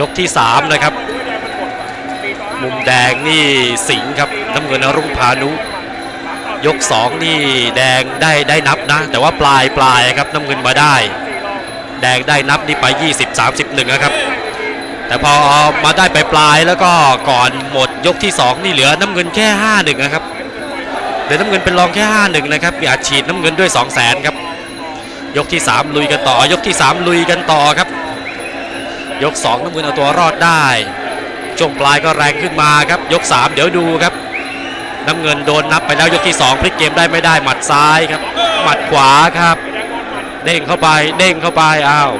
ยกที่ 3 นะครับ มุมแดงนี่สิงห์ครับน้ำเงินอรุ่งพานุ ยก 2 นี่แดงได้ได้นับนะ แต่ว่าปลายปลายครับน้ำเงินมาได้ แดงได้นับนี่ไป 20 31นะครับแต่พอมาได้ไปปลายแล้วก็ก่อนหมดยกที่ 2 นี่เหลือน้ำเงินแค่5 1นะครับเหลือน้ำเงินเป็นรองแค่5 1นะครับมีอัดฉีดน้ำเงินด้วย 2 0 0แสนครับยกที่ 3 ลุยกันต่อยกที่ 3 ลุยกันต่อครับ ยก2น้ำเงินเอาตัวรอดได้ช่วงปลายก็แรงขึ้นมาครับ ยก 3 เดี๋ยวดูครับ น้ำเงินโดนนับไปแล้วยกที่ 2 พลิกเกมได้ไม่ได้หมัดซ้ายครับ หมัดขวาครับ เด้งเข้าไปเด้งเข้าไปอ้าว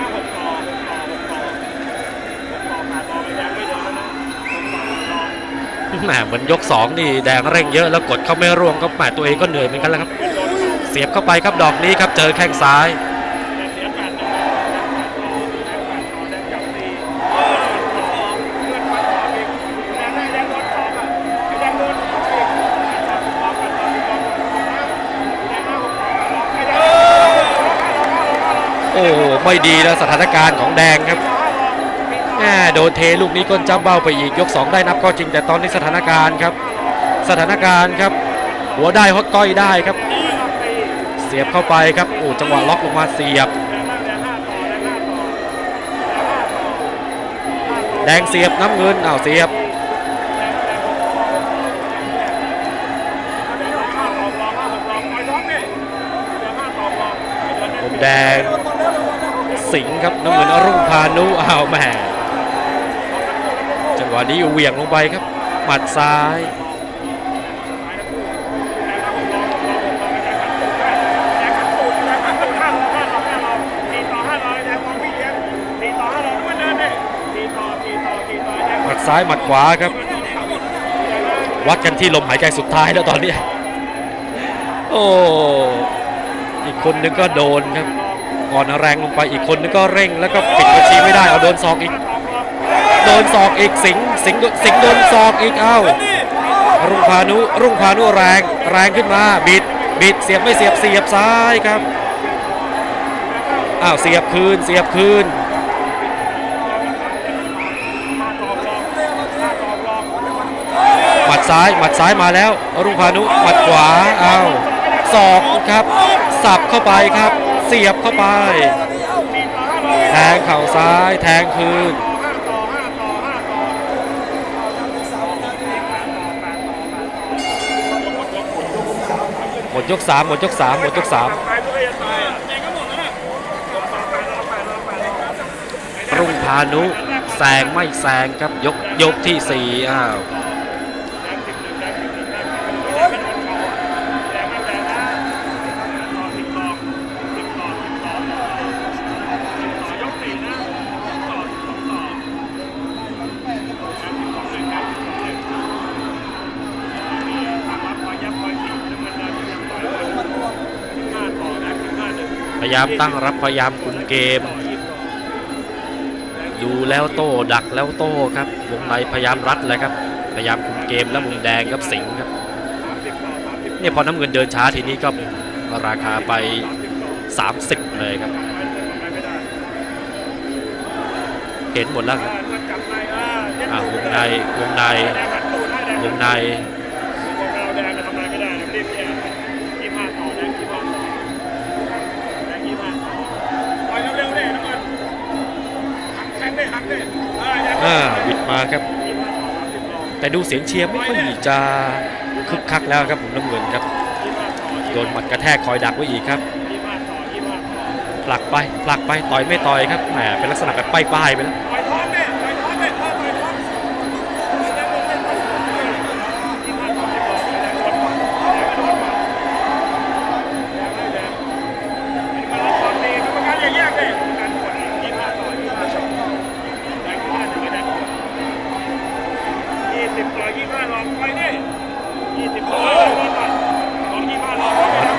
แหมเหมือนยก 2 นี่แดงเร่งเยอะแล้วกดเข้าไม่ร่วงก็แหมตัวเองก็เหนื่อยเหมือนกันแล้วครับ เสียบเข้าไปครับดอกนี้ครับเจอแข้งซ้าย อ้โหไม่ดีแล้วสถานการณ์ของแดงครับแหมโดนเทลูกนี้ก้นจ้ำเบ้าไปอีกยก 2 ได้นับก็จริงแต่ตอนนี้สถานการณ์ครับ สถานการณ์ครับ หัวได้ฮอตก้อยได้ครับ เสียบเข้าไปครับโอ้จังหวะล็อกลงมาเสียบ แดงเสียบน้ำเงินอ้าวเสียบผมแดง สิงห์ครับน้ำเงินอรุ่งพานุอ้าวแม่จังหวะนี้เหวี่ยงลงไปครับหมัดซ้ายหมัดซ้ายหมัดขวาครับ วัดกันที่ลมหายใจสุดท้ายแล้วตอนนี้ โอ้ อีกคนนึงก็โดนครับ อ่อนแรงลงไปอีกคนนึงก็เร่งแล้วก็ปิดบัญชีไม่ได้เอาโดนศอกอีก โดนศอกอีกสิงสิงสิงโดนศอกอีกเอ้ารุ่งพานุรุ่งพานุแรงแรงขึ้นมาบิดบิดเสียบไม่เสียบเสียบซ้ายครับอ้าวเสียบคืนเสียบคืนหมัดซ้ายหมัดซ้ายมาแล้ว รุ่งพานุหมัดขวาอ้าวศอกครับ สับเข้าไปครับ เสียบเข้าไป แทงเข่าซ้ายแทงคืนหมดยกสามหมดยกสามหมดยกสามรุ่งพานุแซงไม่แซงครับยกยกที่สี่อ้าว พยายามตั้งรับพยายามคุมเกม ดูแล้วโต้ดักแล้วโต้ครับวงในพยายามรัดเลยครับพยายามคุมเกมแล้วมุมแดงครับสิงครับเนี่ยพอน้ำเงินเดินช้าทีนี้ก็ราคาไป 30 เลยครับ เห็นหมดแล้วครับอ่าวงในวงในวงใน อ่าบิด มาครับ แต่ดูเสียงเชียร์ไม่ค่อยจะคึกคักแล้วครับผมน้ำเงินครับโดนหมัดกระแทกคอยดักไว้อีกครับผลักไปผลักไปต่อยไม่ต่อยครับแหมเป็นลักษณะแบบป้ายๆไปแล้ว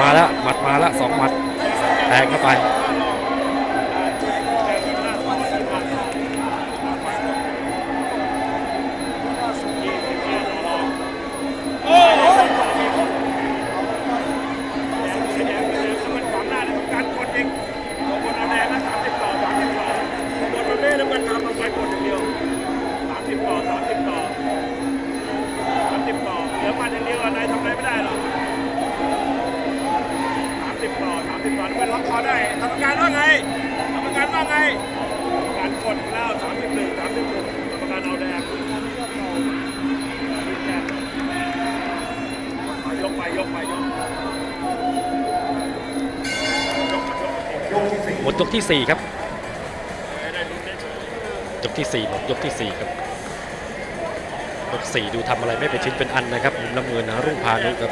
มาแล้วหมัดมาแล้วสองหมัดแทงเข้าไป บต่อสามสิบต่อนี่เป็นล็อกคอได้กรรมการว่าไงกรรมการว่าไงการกดแล้วสามสิบหนึ่งสามสิบหนึ่งกรรมการเอาแดงยกไปยกไปยกยกยกหมดยกที่ 4 ครับ ยกที่ 4 หมดยกที่ 4 ครับยก4ดูทำอะไรไม่เป็นชิ้นเป็นอันนะครับมุมน้ำเงินนะรุ่งพานุครับ